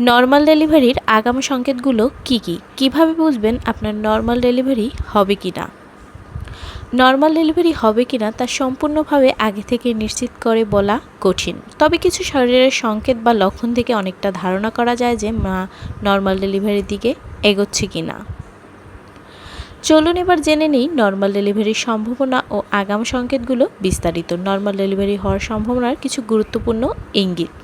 Normal ডেলিভারির আগাম সংকেতগুলো কি কি? কীভাবে বুঝবেন আপনার নর্মাল ডেলিভারি হবে কি না? নর্মাল ডেলিভারি হবে কি না তা সম্পূর্ণভাবে আগে থেকে নিশ্চিত করে বলা কঠিন। তবে কিছু শরীরের সংকেত বা লক্ষণ থেকে অনেকটা ধারণা করা যায় যে মা নর্মাল ডেলিভারির দিকে এগোচ্ছে কি না। চলুন এবার জেনে নিই নর্মাল ডেলিভারির সম্ভাবনা ও আগাম সংকেতগুলো বিস্তারিত। নর্মাল ডেলিভারি হওয়ার সম্ভাবনার কিছু গুরুত্বপূর্ণ ইঙ্গিত।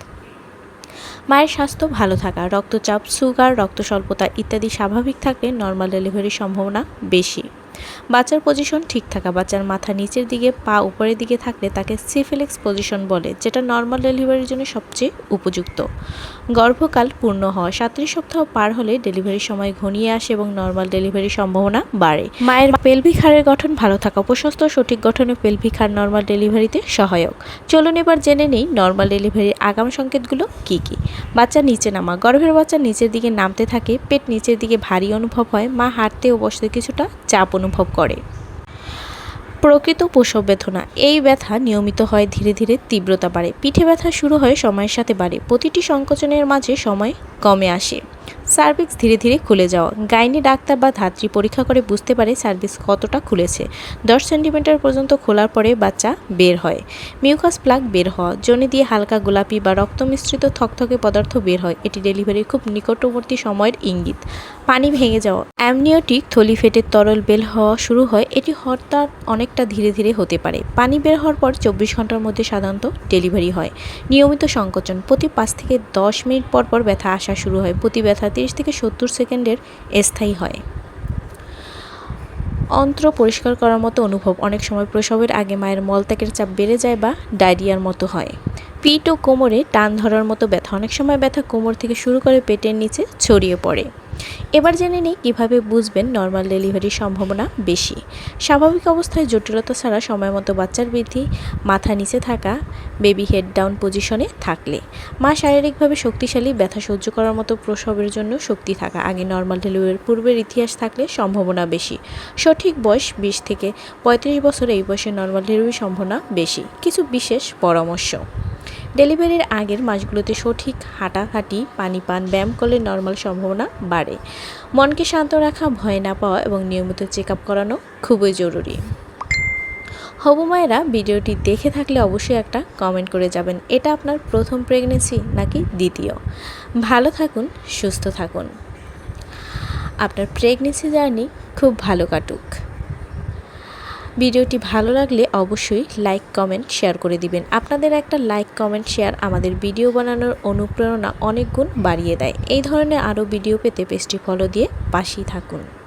মায়ের স্বাস্থ্য ভালো থাকা, রক্তচাপ, সুগার রক্ত স্বল্পতা ইত্যাদি স্বাভাবিক থাকলে নর্মাল ডেলিভারির সম্ভাবনা বেশি। বাচ্চার পজিশন ঠিক থাকা বাচ্চার মাথা নিচের দিকে, পা উপরের দিকে থাকলে তাকে সিফিলিক্স পজিশন বলে, যেটা নর্মাল ডেলিভারির জন্য সবচেয়ে উপযুক্ত। গর্ভকাল পূর্ণ হওয়া সাতত্রিশ সপ্তাহ পার হলে ডেলিভারির সময় ঘনিয়ে আসে এবং নর্মাল ডেলিভারির সম্ভাবনা বাড়ে। মায়ের পেলভিক হাড়ের গঠন ভালো থাকা প্রশস্ত সঠিক গঠনে পেলভিক হাড় নর্মাল ডেলিভারিতে সহায়ক। চলুন এবার জেনে নেই নর্মাল ডেলিভারির আগাম সংকেতগুলো কি কি? বাচ্চা নিচে নামা, গর্ভের বাচ্চা নিচের দিকে নামতে থাকে, পেট নিচের দিকে ভারী অনুভব হয়, মা হাঁটতে ও বসতে কিছুটা চাপ অনুভব করে। প্রকৃত প্রসব ব্যথনা এই ব্যথা নিয়মিত হয় ধীরে ধীরে তীব্রতা বাড়ে। পিঠে ব্যথা শুরু হয় সময়ের সাথে বাড়ে। প্রতিটি সংকোচনের মাঝে সময় কমে আসে। সার্ভিক্স ধীরে ধীরে খুলে যাওয়া গাইনি ডাক্তার বা ধাত্রী পরীক্ষা করে বুঝতে পারে সার্ভিক্স কতটা খুলেছে। দশ সেন্টিমিটার পর্যন্ত খোলার পরে বাচ্চা বের হয়। মিউকাস প্লাগ বের হওয়া, জনি দিয়ে হালকা গোলাপি বা রক্ত মিশ্রিত থকথকে পদার্থ বের হয়, এটি ডেলিভারির খুব নিকটবর্তী সময়ের ইঙ্গিত। পানি ভেঙে যাওয়া, অ্যামনিওটিক থলি ফেটে তরল বের হওয়া শুরু হয়, এটি হঠাৎ অনেকটা ধীরে ধীরে হতে পারে। পানি বের হওয়ার পর চব্বিশ ঘণ্টার মধ্যে সাধারণত ডেলিভারি হয়। নিয়মিত সংকোচন, প্রতি পাঁচ থেকে দশ মিনিট পর পর ব্যথা আসা শুরু হয়। প্রতি ব্যথা তিরিশ থেকে সত্তর সেকেন্ডের স্থায়ী হয়। অন্ত্র পরিষ্কার করার মতো অনুভব অনেক সময় প্রসবের আগে মায়ের মলত্যাগের চাপ বেড়ে যায় বা ডায়রিয়ার মতো হয়। পিঠ ও কোমরে টান ধরার মতো ব্যথা, অনেক সময় ব্যথা কোমর থেকে শুরু করে পেটের নিচে ছড়িয়ে পড়ে। এবার জেনে নিই কীভাবে বুঝবেন নর্মাল ডেলিভারির সম্ভাবনা বেশি। স্বাভাবিক অবস্থায় জটিলতা ছাড়া সময় মতো বাচ্চার বৃদ্ধি, মাথা নিচে থাকা বেবি হেড ডাউন পজিশনে থাকলে। মা শারীরিকভাবে শক্তিশালী, ব্যথা সহ্য করার মতো প্রসবের জন্য শক্তি থাকা। আগে নর্মাল ডেলিভারির পূর্বের ইতিহাস থাকলে সম্ভাবনা বেশি। সঠিক বয়স বিশ থেকে পঁয়ত্রিশ বছর এই বয়সে নর্মাল ডেলিভারির সম্ভাবনা বেশি। কিছু বিশেষ পরামর্শ। ডেলিভারির আগের মাসগুলোতে সঠিক হাঁটাহাঁটি, পানি পান, ব্যায়াম করলে নর্মাল সম্ভাবনা বাড়ে। মনকে শান্ত রাখা, ভয় না পাওয়া এবং নিয়মিত চেক আপ করানো খুবই জরুরি। হবু মায়েরা ভিডিওটি দেখে থাকলে অবশ্যই একটা কমেন্ট করে যাবেন, এটা আপনার প্রথম প্রেগনেন্সি নাকি দ্বিতীয়? ভালো থাকুন, সুস্থ থাকুন। আপনার প্রেগনেন্সি জার্নি খুব ভালো কাটুক। ভিডিওটি ভালো লাগলে অবশ্যই লাইক, কমেন্ট, শেয়ার করে দিবেন। আপনাদের একটা লাইক, কমেন্ট, শেয়ার আমাদের ভিডিও বানানোর অনুপ্রেরণা অনেক গুণ বাড়িয়ে দেয়। এই ধরনের আরও ভিডিও পেতে পেজটি ফলো দিয়ে পাশেই থাকুন।